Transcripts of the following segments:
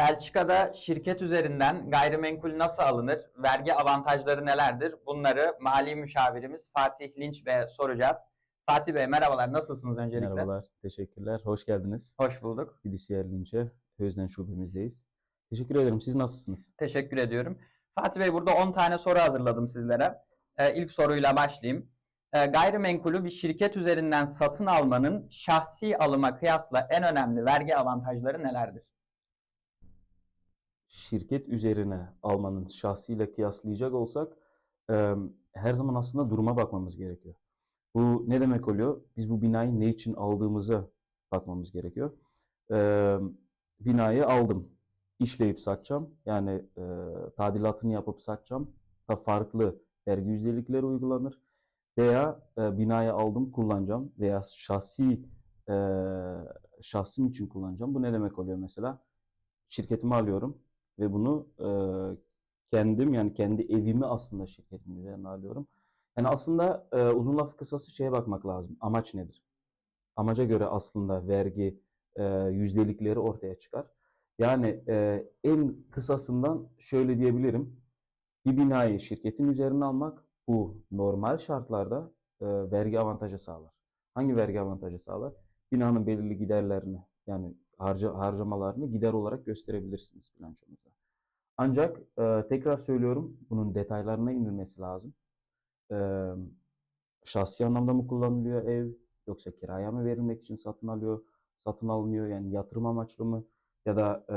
Belçika'da şirket üzerinden gayrimenkul nasıl alınır? Vergi avantajları nelerdir? Bunları mali müşavirimiz Fatih Linç Bey'e soracağız. Fatih Bey merhabalar, nasılsınız öncelikle? Merhabalar, teşekkürler. Hoş geldiniz. Hoş bulduk. Gidişyer Linç'e, Özden şubemizdeyiz. Teşekkür ederim. Siz nasılsınız? Teşekkür ediyorum. Fatih Bey burada 10 tane soru hazırladım sizlere. Ee, ilk soruyla başlayayım. Ee, gayrimenkulü bir şirket üzerinden satın almanın şahsi alıma kıyasla en önemli vergi avantajları nelerdir? Şirket üzerine almanın şahsiyle kıyaslayacak olsak e, her zaman aslında duruma bakmamız gerekiyor. Bu ne demek oluyor? Biz bu binayı ne için aldığımıza bakmamız gerekiyor. E, binayı aldım. İşleyip satacağım. Yani e, tadilatını yapıp satacağım. Da farklı vergi yüzdelikleri uygulanır. Veya e, binayı aldım kullanacağım veya şahsi e, şahsım için kullanacağım. Bu ne demek oluyor mesela? Şirketimi alıyorum ve bunu e, kendim yani kendi evimi aslında şirketimin üzerine alıyorum. Yani aslında e, uzun lafı kısası şeye bakmak lazım. Amaç nedir? Amaca göre aslında vergi e, yüzdelikleri ortaya çıkar. Yani e, en kısasından şöyle diyebilirim. Bir binayı şirketin üzerine almak bu normal şartlarda e, vergi avantajı sağlar. Hangi vergi avantajı sağlar? Binanın belirli giderlerini yani harca, harcamalarını gider olarak gösterebilirsiniz bilançonuzda. Ancak e, tekrar söylüyorum bunun detaylarına inilmesi lazım. E, şahsi anlamda mı kullanılıyor ev yoksa kiraya mı verilmek için satın alıyor, satın alınıyor yani yatırım amaçlı mı ya da e,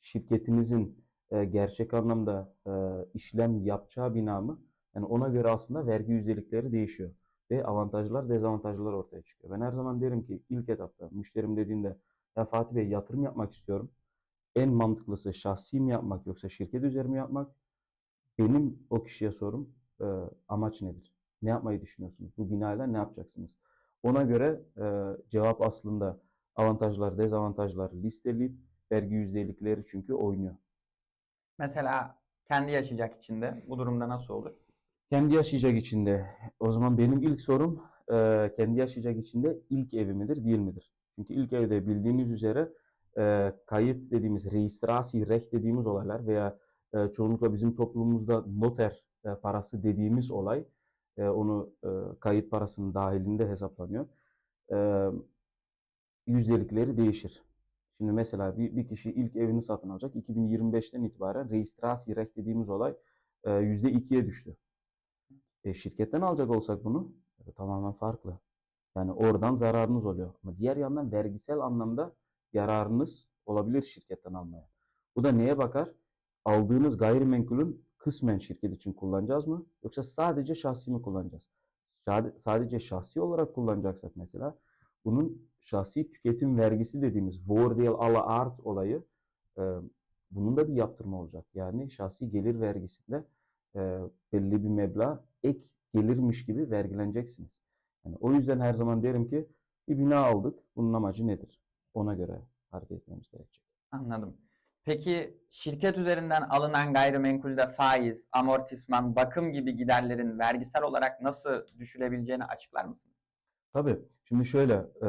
şirketinizin e, gerçek anlamda e, işlem yapacağı bina mı? Yani ona göre aslında vergi yüzdelikleri değişiyor ve avantajlar, dezavantajlar ortaya çıkıyor. Ben her zaman derim ki ilk etapta müşterim dediğinde ya Fatih Bey yatırım yapmak istiyorum. En mantıklısı şahsi mi yapmak yoksa şirket üzeri mi yapmak? Benim o kişiye sorum e, amaç nedir? Ne yapmayı düşünüyorsunuz? Bu binayla ne yapacaksınız? Ona göre e, cevap aslında avantajlar, dezavantajlar listeleyip vergi yüzdelikleri çünkü oynuyor. Mesela kendi yaşayacak içinde bu durumda nasıl olur? Kendi yaşayacak içinde. O zaman benim ilk sorum e, kendi yaşayacak içinde ilk evi midir değil midir? Çünkü ilk evde bildiğiniz üzere e, kayıt dediğimiz registrasi recht dediğimiz olaylar veya e, çoğunlukla bizim toplumumuzda noter e, parası dediğimiz olay e, onu e, kayıt parasının dahilinde hesaplanıyor. E, yüzdelikleri değişir. Şimdi mesela bir, bir kişi ilk evini satın alacak. 2025'ten itibaren registrasi recht dediğimiz olay e, %2'ye düştü. E, şirketten alacak olsak bunu e, tamamen farklı. Yani oradan zararınız oluyor. Ama diğer yandan vergisel anlamda yararınız olabilir şirketten almaya. Bu da neye bakar? Aldığınız gayrimenkulün kısmen şirket için kullanacağız mı? Yoksa sadece şahsi mi kullanacağız? Sade- Sadece şahsi olarak kullanacaksak mesela bunun şahsi tüketim vergisi dediğimiz voordeel alle art olayı e, bunun da bir yaptırma olacak. Yani şahsi gelir vergisinde e, belli bir meblağ ek gelirmiş gibi vergileneceksiniz. Yani o yüzden her zaman derim ki bir bina aldık. Bunun amacı nedir? Ona göre hareket etmemiz gerekecek. Anladım. Peki şirket üzerinden alınan gayrimenkulde faiz, amortisman, bakım gibi giderlerin vergisel olarak nasıl düşülebileceğini açıklar mısınız? Tabii. Şimdi şöyle e,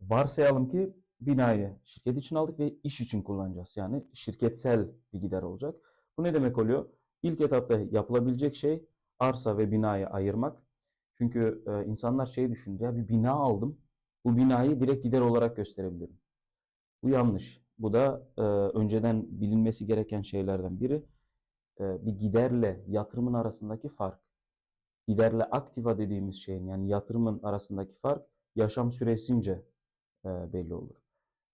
varsayalım ki binayı şirket için aldık ve iş için kullanacağız. Yani şirketsel bir gider olacak. Bu ne demek oluyor? İlk etapta yapılabilecek şey arsa ve binayı ayırmak. Çünkü e, insanlar şey düşündü ya bir bina aldım. Bu binayı direkt gider olarak gösterebilirim. Bu yanlış. Bu da e, önceden bilinmesi gereken şeylerden biri. E, bir giderle yatırımın arasındaki fark. Giderle aktiva dediğimiz şeyin yani yatırımın arasındaki fark yaşam süresince e, belli olur.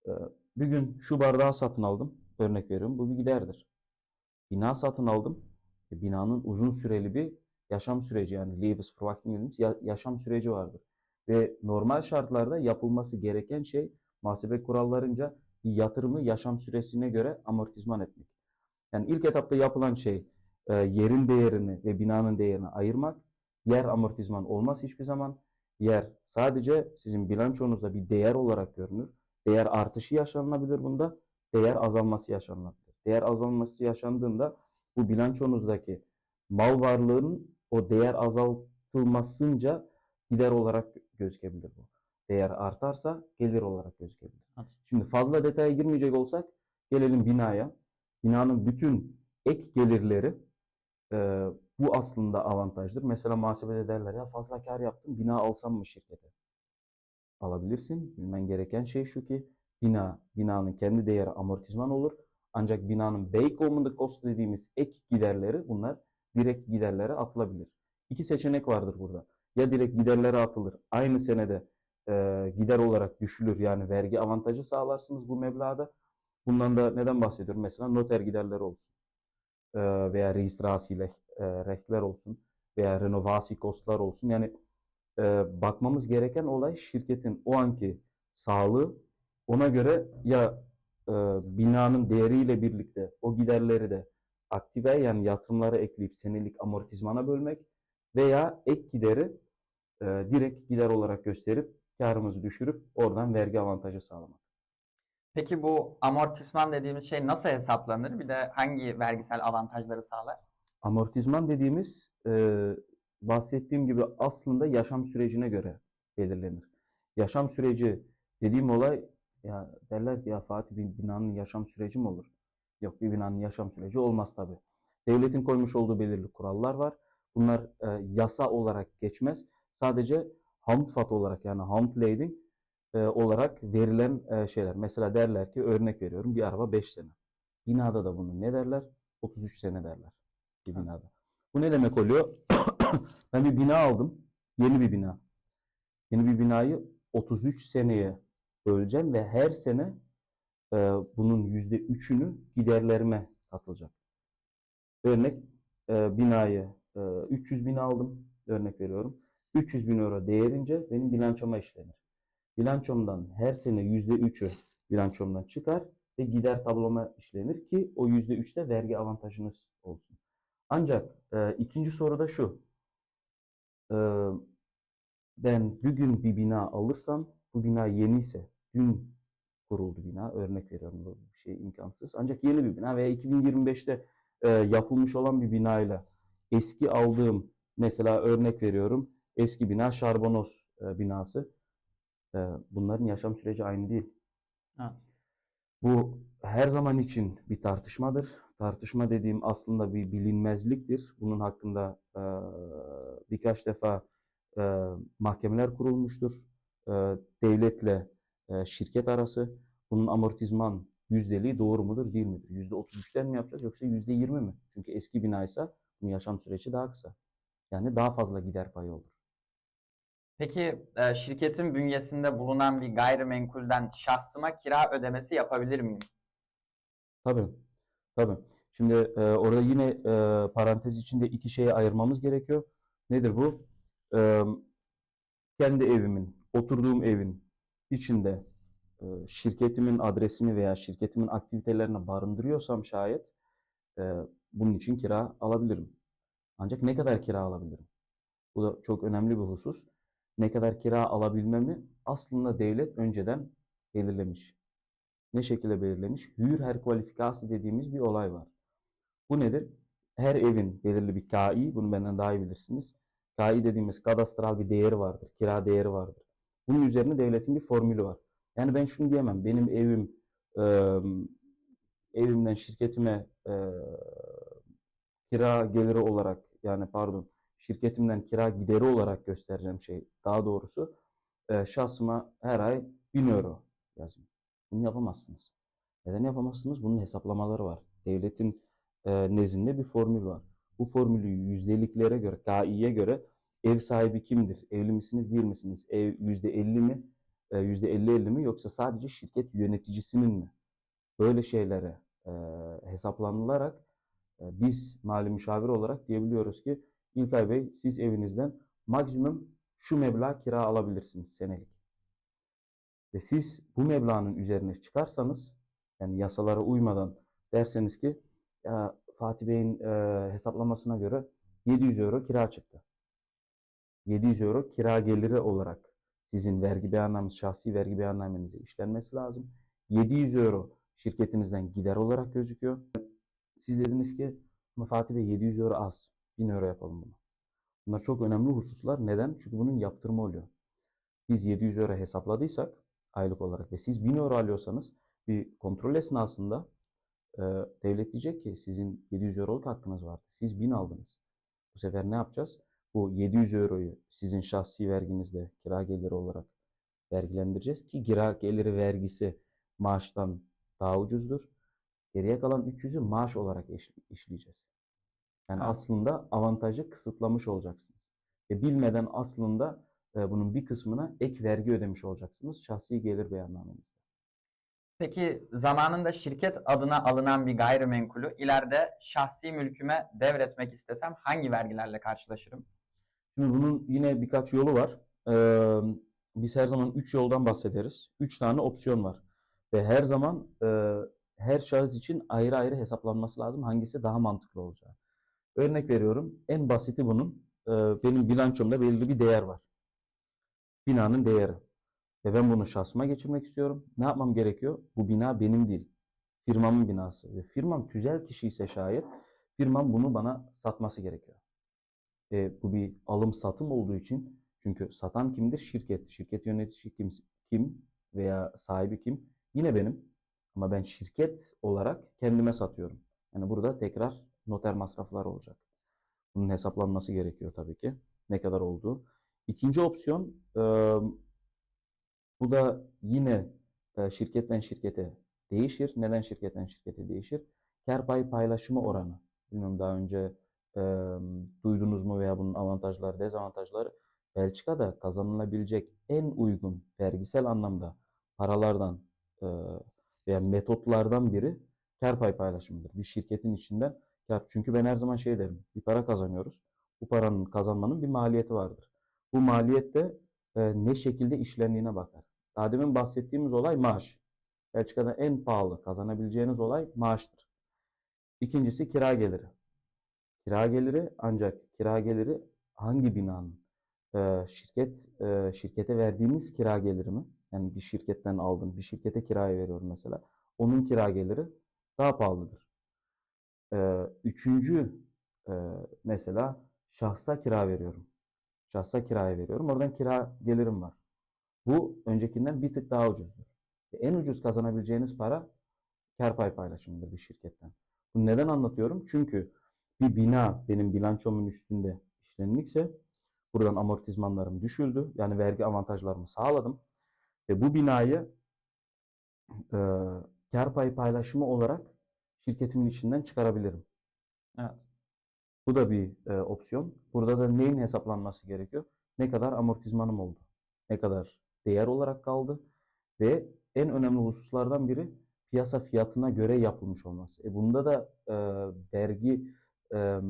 E, bir gün şu bardağı satın aldım. Örnek veriyorum. Bu bir giderdir. Bina satın aldım. E, binanın uzun süreli bir yaşam süreci yani Lebensverwachtung dediğimiz ya- yaşam süreci vardır. Ve normal şartlarda yapılması gereken şey muhasebe kurallarınca yatırımı yaşam süresine göre amortizman etmek. Yani ilk etapta yapılan şey e, yerin değerini ve binanın değerini ayırmak. Yer amortizman olmaz hiçbir zaman. Yer sadece sizin bilançonuzda bir değer olarak görünür. Değer artışı yaşanabilir bunda. Değer azalması yaşanabilir. Değer azalması yaşandığında bu bilançonuzdaki mal varlığının o değer azaltılmasınca gider olarak gözükebilir bu. Değer artarsa gelir olarak gözükebilir. Evet. Şimdi fazla detaya girmeyecek olsak Gelelim binaya. Binanın bütün ek gelirleri e, bu aslında avantajdır. Mesela muhasebede derler ya fazla kar yaptım bina alsam mı şirkete? Alabilirsin. Bilmen gereken şey şu ki bina, binanın kendi değeri amortizman olur. Ancak binanın Beykoğlu'nda cost dediğimiz ek giderleri bunlar direkt giderlere atılabilir. İki seçenek vardır burada. Ya direkt giderlere atılır. Aynı senede e, gider olarak düşülür. Yani vergi avantajı sağlarsınız bu meblağda. Bundan da neden bahsediyorum? Mesela noter giderleri olsun. E, veya registrasi e, rehtler olsun. Veya renovasi kostlar olsun. Yani e, bakmamız gereken olay şirketin o anki sağlığı. Ona göre ya e, binanın değeriyle birlikte o giderleri de aktive yani yatırımlara ekleyip senelik amortizmana bölmek veya ek gideri e, direkt gider olarak gösterip karımızı düşürüp oradan vergi avantajı sağlamak. Peki bu amortisman dediğimiz şey nasıl hesaplanır? Bir de hangi vergisel avantajları sağlar? Amortizman dediğimiz e, bahsettiğim gibi aslında yaşam sürecine göre belirlenir. Yaşam süreci dediğim olay ya derler ki ya Fatih bir binanın yaşam süreci mi olur? Yok bir binanın yaşam süreci olmaz tabii. Devletin koymuş olduğu belirli kurallar var. Bunlar e, yasa olarak geçmez. Sadece Handfat olarak yani Handleiding e, olarak verilen e, şeyler. Mesela derler ki örnek veriyorum bir araba 5 sene. Binada da bunu ne derler? 33 sene derler bir binada. Bu ne demek oluyor? ben bir bina aldım. Yeni bir bina. Yeni bir binayı 33 seneye böleceğim ve her sene e, bunun %3'ünü giderlerime katılacak. Örnek e, binayı e, 300 bin aldım. Örnek veriyorum. 300 bin euro değerince benim bilançoma işlenir. Bilançomdan her sene %3'ü bilançomdan çıkar ve gider tabloma işlenir ki o %3'te vergi avantajınız olsun. Ancak e, ikinci soru da şu. E, ben bugün bir bina alırsam bu bina yeni ise dün kuruldu bina örnek veriyorum bu şey imkansız. Ancak yeni bir bina veya 2025'te e, yapılmış olan bir binayla eski aldığım mesela örnek veriyorum eski bina Şarbonos e, binası. E, bunların yaşam süreci aynı değil. Ha. Bu her zaman için bir tartışmadır. Tartışma dediğim aslında bir bilinmezliktir. Bunun hakkında e, birkaç defa e, mahkemeler kurulmuştur. E, devletle e, şirket arası. Bunun amortizman yüzdeliği doğru mudur değil midir? Yüzde 33'ten mi yapacağız yoksa yüzde 20 mi? Çünkü eski binaysa bunun yaşam süreci daha kısa. Yani daha fazla gider payı olur. Peki e, şirketin bünyesinde bulunan bir gayrimenkulden şahsıma kira ödemesi yapabilir miyim? Tabii. Tabii. Şimdi e, orada yine e, parantez içinde iki şeye ayırmamız gerekiyor. Nedir bu? E, kendi evimin, oturduğum evin içinde e, şirketimin adresini veya şirketimin aktivitelerini barındırıyorsam şayet e, bunun için kira alabilirim. Ancak ne kadar kira alabilirim? Bu da çok önemli bir husus. Ne kadar kira alabilmemi aslında devlet önceden belirlemiş. Ne şekilde belirlemiş? Hür her kualifikası dediğimiz bir olay var. Bu nedir? Her evin belirli bir KI, bunu benden daha iyi bilirsiniz. KI dediğimiz kadastral bir değeri vardır, kira değeri vardır. Bunun üzerine devletin bir formülü var. Yani ben şunu diyemem, benim evim e, evimden şirketime e, kira geliri olarak yani pardon şirketimden kira gideri olarak göstereceğim şey daha doğrusu e, şahsıma her ay 1000 euro yazayım. Bunu yapamazsınız. Neden yapamazsınız? Bunun hesaplamaları var. Devletin e, nezdinde bir formül var. Bu formülü yüzdeliklere göre, Kİ'ye göre ev sahibi kimdir? Evli misiniz, değil misiniz? Ev %50 mi? E, %50-50 mi? Yoksa sadece şirket yöneticisinin mi? Böyle şeylere e, hesaplanılarak e, biz mali müşavir olarak diyebiliyoruz ki İlkay Bey siz evinizden maksimum şu meblağ kira alabilirsiniz senelik. Ve siz bu meblağın üzerine çıkarsanız yani yasalara uymadan derseniz ki ya Fatih Bey'in e, hesaplamasına göre 700 euro kira çıktı. 700 euro kira geliri olarak sizin vergi beyannameniz, şahsi vergi beyannamenize işlenmesi lazım. 700 euro şirketinizden gider olarak gözüküyor. Siz dediniz ki Fatih Bey 700 euro az. 1000 euro yapalım bunu. Bunlar çok önemli hususlar. Neden? Çünkü bunun yaptırımı oluyor. Biz 700 euro hesapladıysak aylık olarak ve siz 1000 euro alıyorsanız bir kontrol esnasında e, devlet diyecek ki sizin 700 euroluk hakkınız vardı. Siz 1000 aldınız. Bu sefer ne yapacağız? Bu 700 euroyu sizin şahsi verginizde kira geliri olarak vergilendireceğiz ki kira geliri vergisi maaştan daha ucuzdur. Geriye kalan 300'ü maaş olarak işleyeceğiz. Yani Evet. aslında avantajı kısıtlamış olacaksınız. Ve bilmeden aslında e, bunun bir kısmına ek vergi ödemiş olacaksınız şahsi gelir beyannamenizde. Peki zamanında şirket adına alınan bir gayrimenkulü ileride şahsi mülküme devretmek istesem hangi vergilerle karşılaşırım? Şimdi bunun yine birkaç yolu var. Ee, biz her zaman 3 yoldan bahsederiz. 3 tane opsiyon var. Ve her zaman e, her şahıs için ayrı ayrı hesaplanması lazım. Hangisi daha mantıklı olacağı. Örnek veriyorum. En basiti bunun e, benim bilançomda belirli bir değer var. Binanın değeri. Ve ben bunu şahsıma geçirmek istiyorum. Ne yapmam gerekiyor? Bu bina benim değil. Firmamın binası. Ve firmam tüzel kişi ise şayet firmam bunu bana satması gerekiyor. E, bu bir alım satım olduğu için çünkü satan kimdir? Şirket. Şirket yöneticisi kim, kim veya sahibi kim? Yine benim. Ama ben şirket olarak kendime satıyorum. Yani burada tekrar noter masrafları olacak. Bunun hesaplanması gerekiyor tabii ki. Ne kadar olduğu. İkinci opsiyon e, bu da yine e, şirketten şirkete değişir. Neden şirketten şirkete değişir? Kar pay paylaşımı oranı. Bilmiyorum daha önce e, duydunuz mu veya bunun avantajları, dezavantajları. Belçika'da kazanılabilecek en uygun vergisel anlamda paralardan e, veya metotlardan biri kar pay paylaşımıdır. Bir şirketin içinden kar. Çünkü ben her zaman şey derim. Bir para kazanıyoruz. Bu paranın kazanmanın bir maliyeti vardır. Bu maliyet de e, ne şekilde işlendiğine bakar. Daha demin bahsettiğimiz olay maaş. Belçika'da en pahalı kazanabileceğiniz olay maaştır. İkincisi kira geliri. Kira geliri ancak kira geliri hangi binanın? Ee, şirket e, şirkete verdiğimiz kira geliri mi? Yani bir şirketten aldım, bir şirkete kiraya veriyorum mesela. Onun kira geliri daha pahalıdır. Ee, üçüncü e, mesela şahsa kira veriyorum. Şahsa kiraya veriyorum. Oradan kira gelirim var. Bu öncekinden bir tık daha ucuzdur. En ucuz kazanabileceğiniz para kar pay paylaşımıdır bir şirketten. Bunu neden anlatıyorum? Çünkü bir bina benim bilançomun üstünde işlenmişse buradan amortizmanlarım düşüldü. Yani vergi avantajlarımı sağladım. Ve bu binayı e, kar pay paylaşımı olarak şirketimin içinden çıkarabilirim. Evet. Bu da bir e, opsiyon. Burada da neyin hesaplanması gerekiyor? Ne kadar amortizmanım oldu? Ne kadar değer olarak kaldı? Ve en önemli hususlardan biri piyasa fiyatına göre yapılmış olması. E bunda da e, vergi e,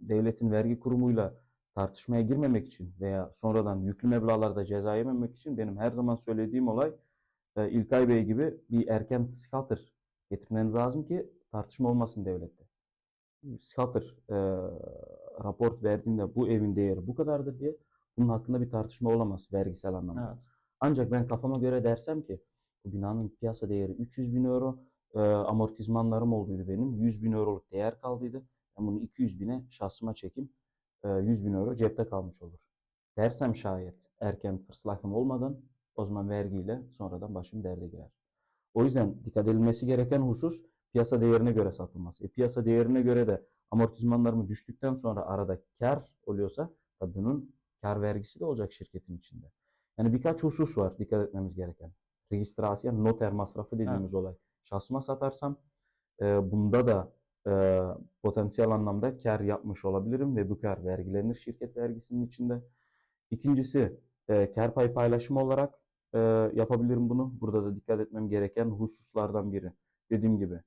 devletin vergi kurumuyla tartışmaya girmemek için veya sonradan yüklü meblağlarda ceza yememek için benim her zaman söylediğim olay e, İlkay Bey gibi bir erken scatter getirmeniz lazım ki tartışma olmasın devlette. Scatter e, raport verdiğinde bu evin değeri bu kadardır diye bunun hakkında bir tartışma olamaz vergisel anlamda. Evet. Ancak ben kafama göre dersem ki bu binanın piyasa değeri 300 bin euro, e, amortizmanlarım olduydu benim. 100 bin euroluk değer kaldıydı. Ben bunu 200 bine şahsıma çekim. e, 100 bin euro cepte kalmış olur. Dersem şayet erken fırslakım olmadan o zaman vergiyle sonradan başım derde girer. O yüzden dikkat edilmesi gereken husus piyasa değerine göre satılması. E, piyasa değerine göre de amortizmanlarımı düştükten sonra arada kar oluyorsa tabii bunun kar vergisi de olacak şirketin içinde. Yani birkaç husus var dikkat etmemiz gereken. Registrasyon, noter masrafı dediğimiz olay. Şahsıma satarsam e, bunda da e, potansiyel anlamda kar yapmış olabilirim ve bu kar vergilenir şirket vergisinin içinde. İkincisi e, kar pay paylaşımı olarak e, yapabilirim bunu. Burada da dikkat etmem gereken hususlardan biri. Dediğim gibi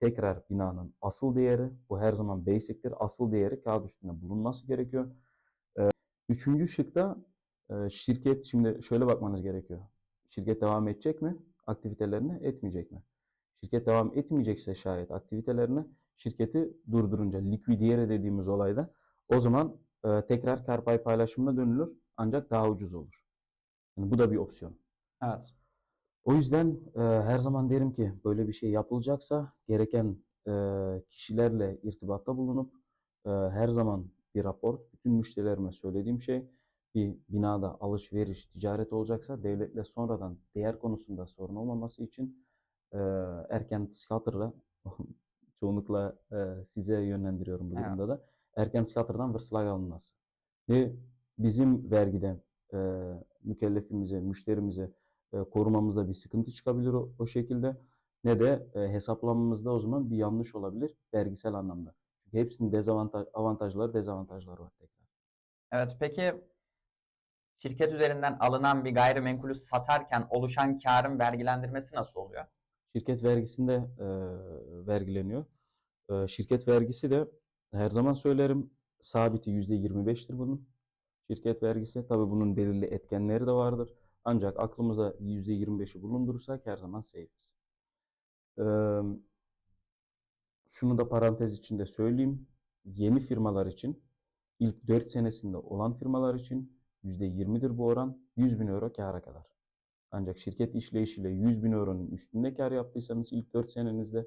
tekrar binanın asıl değeri, bu her zaman basic'tir. Asıl değeri kağıt üstünde bulunması gerekiyor. E, üçüncü şıkta e, şirket, şimdi şöyle bakmanız gerekiyor. Şirket devam edecek mi? Aktivitelerine etmeyecek mi? Şirket devam etmeyecekse şayet aktivitelerine şirketi durdurunca likvidiyere dediğimiz olayda o zaman e, tekrar kar pay paylaşımına dönülür ancak daha ucuz olur. Yani bu da bir opsiyon. Evet. O yüzden e, her zaman derim ki böyle bir şey yapılacaksa gereken e, kişilerle irtibatta bulunup e, her zaman bir rapor, bütün müşterilerime söylediğim şey bir binada alışveriş, ticaret olacaksa devletle sonradan değer konusunda sorun olmaması için e, erken scatter'la çoğunlukla e, size yönlendiriyorum bu durumda da. Erken skatırdan vırslag alınması. Ve bizim vergiden e, mükellefimize, müşterimize e, korumamızda bir sıkıntı çıkabilir o, o şekilde. Ne de e, hesaplamamızda o zaman bir yanlış olabilir vergisel anlamda. Çünkü hepsinin dezavantaj, avantajları, dezavantajları var tekrar. Evet, peki şirket üzerinden alınan bir gayrimenkulü satarken oluşan karın vergilendirmesi nasıl oluyor? Şirket vergisinde e, vergileniyor. E, şirket vergisi de her zaman söylerim sabiti %25'tir bunun. Şirket vergisi tabii bunun belirli etkenleri de vardır. Ancak aklımıza %25'i bulundurursak her zaman safe'iz. E, şunu da parantez içinde söyleyeyim. Yeni firmalar için ilk 4 senesinde olan firmalar için %20'dir bu oran 100 bin euro kâra kadar. Ancak şirket işleyişiyle 100 bin euronun üstünde kar yaptıysanız ilk 4 senenizde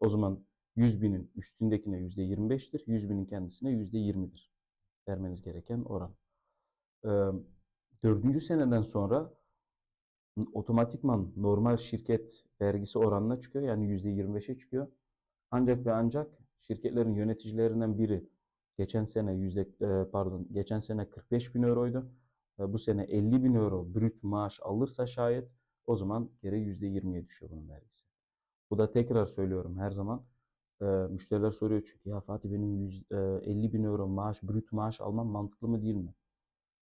o zaman 100 binin üstündekine %25'tir. 100 binin kendisine %20'dir. Vermeniz gereken oran. Dördüncü seneden sonra otomatikman normal şirket vergisi oranına çıkıyor. Yani %25'e çıkıyor. Ancak ve ancak şirketlerin yöneticilerinden biri geçen sene yüzde pardon geçen sene 45 bin euroydu. Bu sene 50 bin euro brüt maaş alırsa şayet o zaman geri %20'ye düşüyor bunun vergisi. Bu da tekrar söylüyorum her zaman. E, müşteriler soruyor çünkü ya Fatih benim 100, e, 50 bin euro maaş, brüt maaş almam mantıklı mı değil mi?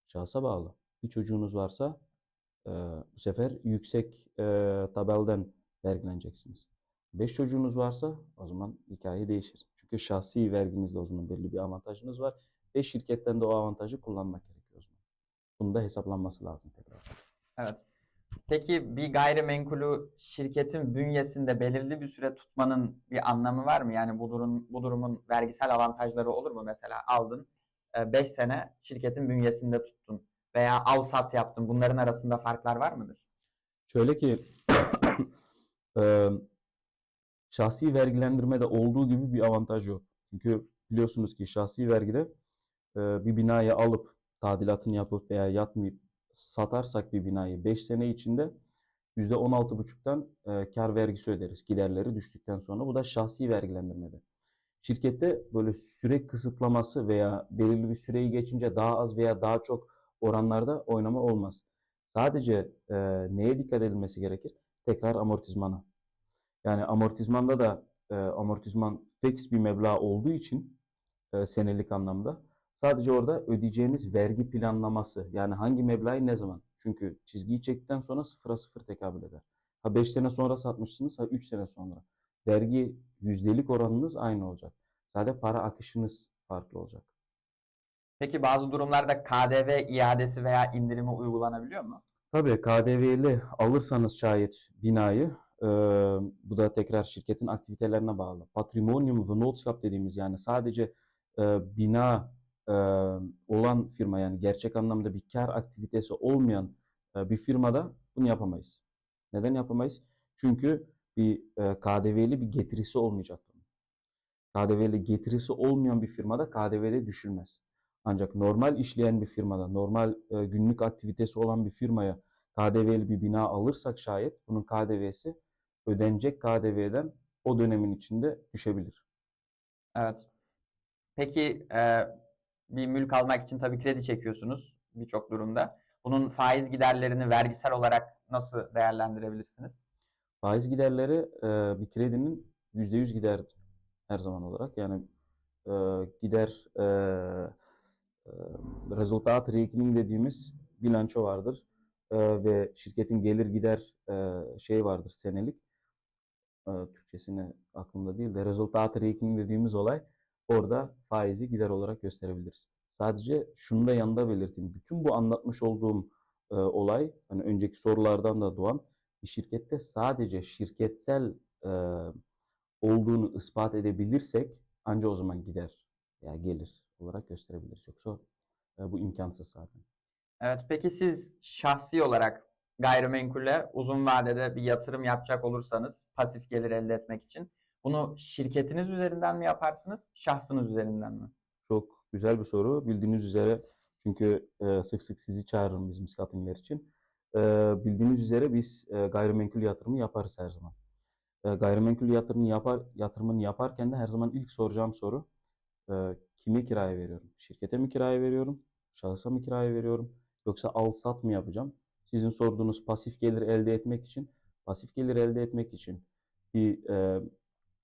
Şahsa bağlı. Bir çocuğunuz varsa e, bu sefer yüksek e, tabelden vergileneceksiniz. 5 çocuğunuz varsa o zaman hikaye değişir. Çünkü şahsi verginizde o zaman belli bir avantajınız var. Ve şirketten de o avantajı kullanmak. Bunun da hesaplanması lazım tekrar. Evet. Peki bir gayrimenkulü şirketin bünyesinde belirli bir süre tutmanın bir anlamı var mı? Yani bu durum bu durumun vergisel avantajları olur mu? Mesela aldın 5 sene şirketin bünyesinde tuttun veya al sat yaptın. Bunların arasında farklar var mıdır? Şöyle ki eee, şahsi vergilendirmede olduğu gibi bir avantaj yok. Çünkü biliyorsunuz ki şahsi vergide eee, bir binayı alıp tadilatını yapıp veya yapmayıp satarsak bir binayı 5 sene içinde %16,5'tan eee kar vergisi öderiz giderleri düştükten sonra. Bu da şahsi vergilendirmede. Şirkette böyle süre kısıtlaması veya belirli bir süreyi geçince daha az veya daha çok oranlarda oynama olmaz. Sadece e, neye dikkat edilmesi gerekir? Tekrar amortizmana. Yani amortizmanda da e, amortizman fix bir meblağ olduğu için e, senelik anlamda sadece orada ödeyeceğiniz vergi planlaması yani hangi meblağı ne zaman? Çünkü çizgiyi çektikten sonra sıfıra sıfır tekabül eder. Ha 5 sene sonra satmışsınız ha 3 sene sonra. Vergi yüzdelik oranınız aynı olacak. Sadece para akışınız farklı olacak. Peki bazı durumlarda KDV iadesi veya indirimi uygulanabiliyor mu? Tabii KDV'li alırsanız şayet binayı, e, bu da tekrar şirketin aktivitelerine bağlı. Patrimonium Vennootschap dediğimiz yani sadece e, bina e, olan firma yani gerçek anlamda bir kar aktivitesi olmayan e, bir firmada bunu yapamayız. Neden yapamayız? Çünkü bir e, KDV'li bir getirisi olmayacak. bunun. KDV'li getirisi olmayan bir firmada KDV'de düşülmez. Ancak normal işleyen bir firmada, normal e, günlük aktivitesi olan bir firmaya KDV'li bir bina alırsak şayet bunun KDV'si ödenecek KDV'den o dönemin içinde düşebilir. Evet. Peki e, bir mülk almak için tabii kredi çekiyorsunuz birçok durumda. Bunun faiz giderlerini vergisel olarak nasıl değerlendirebilirsiniz? Faiz giderleri e, bir kredinin %100 gider her zaman olarak. Yani e, gider e, e, resultat rekening dediğimiz bilanço vardır. E, ve şirketin gelir gider e, şey vardır senelik. E, Türkçesini aklımda değil de resultat rekening dediğimiz olay orada faizi gider olarak gösterebiliriz. Sadece şunu da yanında belirteyim. Bütün bu anlatmış olduğum e, olay hani önceki sorulardan da doğan bir şirkette sadece şirketsel e, olduğunu ispat edebilirsek ancak o zaman gider veya gelir olarak gösterebiliriz. Yoksa e, bu imkansız zaten. Evet, peki siz şahsi olarak gayrimenkule uzun vadede bir yatırım yapacak olursanız pasif gelir elde etmek için bunu şirketiniz üzerinden mi yaparsınız, şahsınız üzerinden mi? Çok güzel bir soru. Bildiğiniz üzere çünkü e, sık sık sizi çağırırım bizim scoutingler için. E, bildiğiniz üzere biz e, gayrimenkul yatırımı yaparız her zaman. gayrimenkul yatırımını yapar yatırımını yaparken de her zaman ilk soracağım soru e, kime kiraya veriyorum? Şirkete mi kiraya veriyorum? Şahısa mı kiraya veriyorum? Yoksa al sat mı yapacağım? Sizin sorduğunuz pasif gelir elde etmek için, pasif gelir elde etmek için bir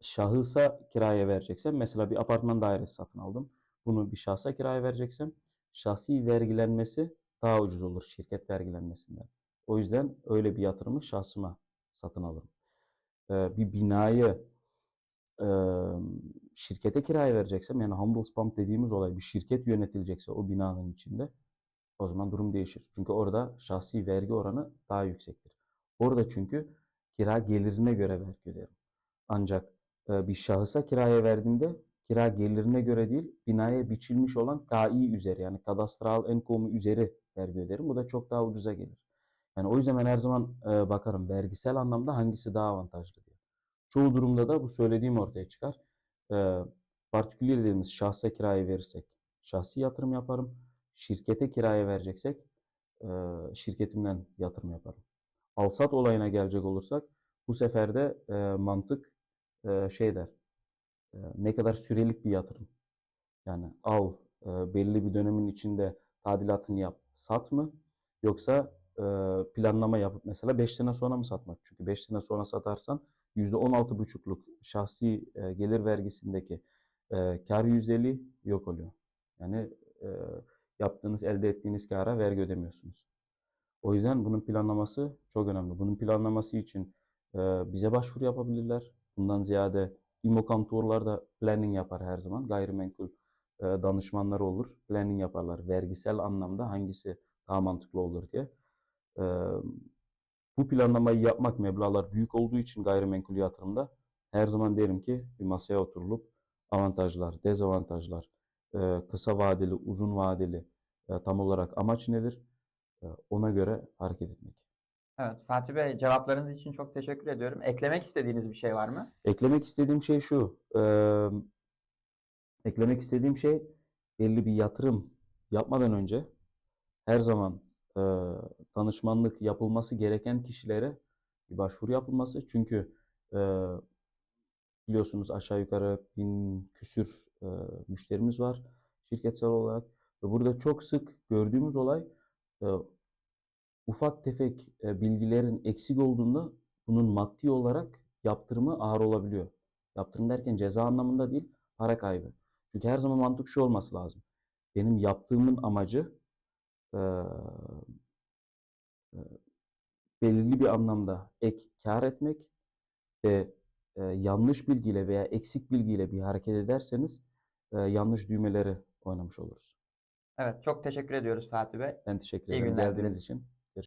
şahısa kiraya vereceksem, mesela bir apartman dairesi satın aldım. Bunu bir şahsa kiraya vereceksem, şahsi vergilenmesi daha ucuz olur şirket vergilenmesinden. O yüzden öyle bir yatırımı şahsıma satın alırım. E, bir binayı e, şirkete kiraya vereceksem, yani Handelspump dediğimiz olay bir şirket yönetilecekse o binanın içinde, o zaman durum değişir. Çünkü orada şahsi vergi oranı daha yüksektir. Orada çünkü kira gelirine göre vergi öderim. Ancak bir şahısa kiraya verdiğimde kira gelirine göre değil, binaya biçilmiş olan KI üzeri yani kadastral enkomu üzeri vergi öderim. Bu da çok daha ucuza gelir. Yani o yüzden ben her zaman e, bakarım vergisel anlamda hangisi daha avantajlı diye. Çoğu durumda da bu söylediğim ortaya çıkar. E, partiküler dediğimiz şahsa kiraya verirsek şahsi yatırım yaparım. Şirkete kiraya vereceksek e, şirketimden yatırım yaparım. Alsat olayına gelecek olursak bu sefer de e, mantık e, şey der. e, ne kadar sürelik bir yatırım. Yani al e, belli bir dönemin içinde tadilatını yap, sat mı? Yoksa e, planlama yapıp mesela 5 sene sonra mı satmak? Çünkü 5 sene sonra satarsan %16,5'luk şahsi e, gelir vergisindeki e, kar yüzdeliği yok oluyor. Yani e, yaptığınız, elde ettiğiniz kâra vergi ödemiyorsunuz. O yüzden bunun planlaması çok önemli. Bunun planlaması için e, bize başvuru yapabilirler. Bundan ziyade İMOKantorlar da planning yapar her zaman. Gayrimenkul e, danışmanları olur. Planning yaparlar. Vergisel anlamda hangisi daha mantıklı olur diye. E, bu planlamayı yapmak meblağlar büyük olduğu için gayrimenkul yatırımda her zaman derim ki bir masaya oturulup avantajlar, dezavantajlar, e, kısa vadeli, uzun vadeli e, tam olarak amaç nedir? E, ona göre hareket etmek. Evet Fatih Bey cevaplarınız için çok teşekkür ediyorum. Eklemek istediğiniz bir şey var mı? Eklemek istediğim şey şu. eee, eklemek istediğim şey belli bir yatırım yapmadan önce her zaman eee, danışmanlık yapılması gereken kişilere bir başvuru yapılması. Çünkü eee, biliyorsunuz aşağı yukarı bin küsür eee, müşterimiz var şirketsel olarak. Ve burada çok sık gördüğümüz olay eee, ufak tefek e, bilgilerin eksik olduğunda bunun maddi olarak yaptırımı ağır olabiliyor. Yaptırım derken ceza anlamında değil, para kaybı. Çünkü her zaman mantık şu olması lazım. Benim yaptığımın amacı e, e, belirli bir anlamda ek kar etmek ve e, yanlış bilgiyle veya eksik bilgiyle bir hareket ederseniz e, yanlış düğmeleri oynamış oluruz. Evet çok teşekkür ediyoruz Fatih Bey. Ben teşekkür İyi ederim günler geldiğiniz dileriz. için.